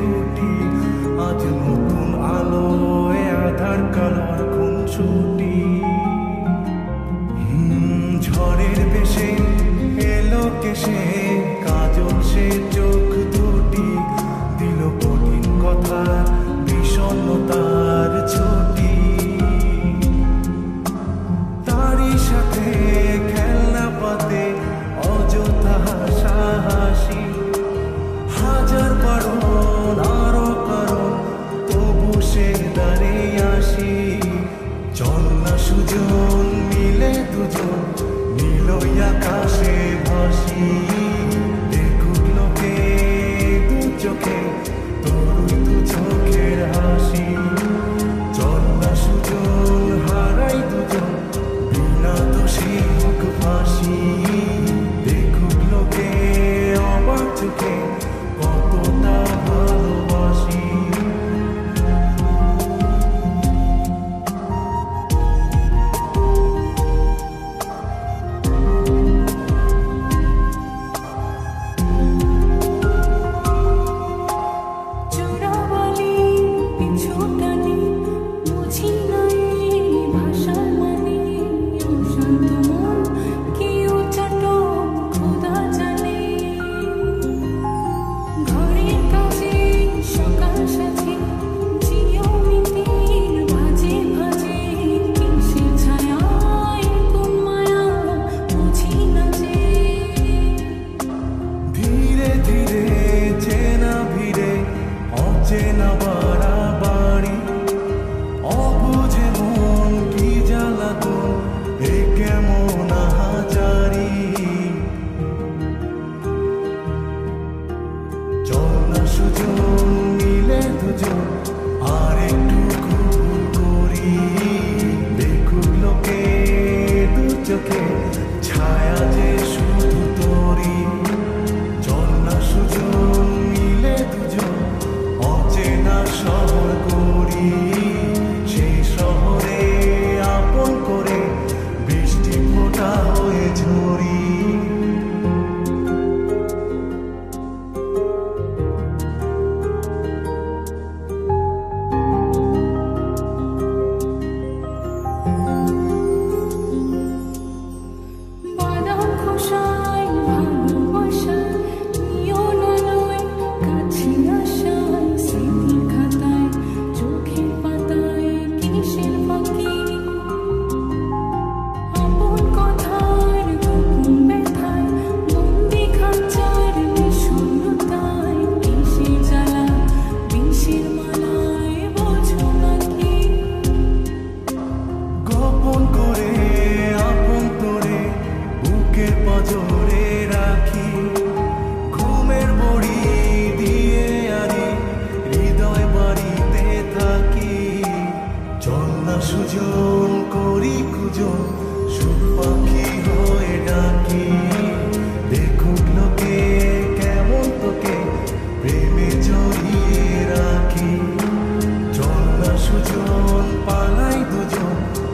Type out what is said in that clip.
জুটি আজ নতুন আলোয় আধার কালার খুন ছুটি? ঝড়ের বেশে এলো কেসে। রাখি চল না সুজন মিলে দুজন নীল আকাশে ভাসি। you. Thank you.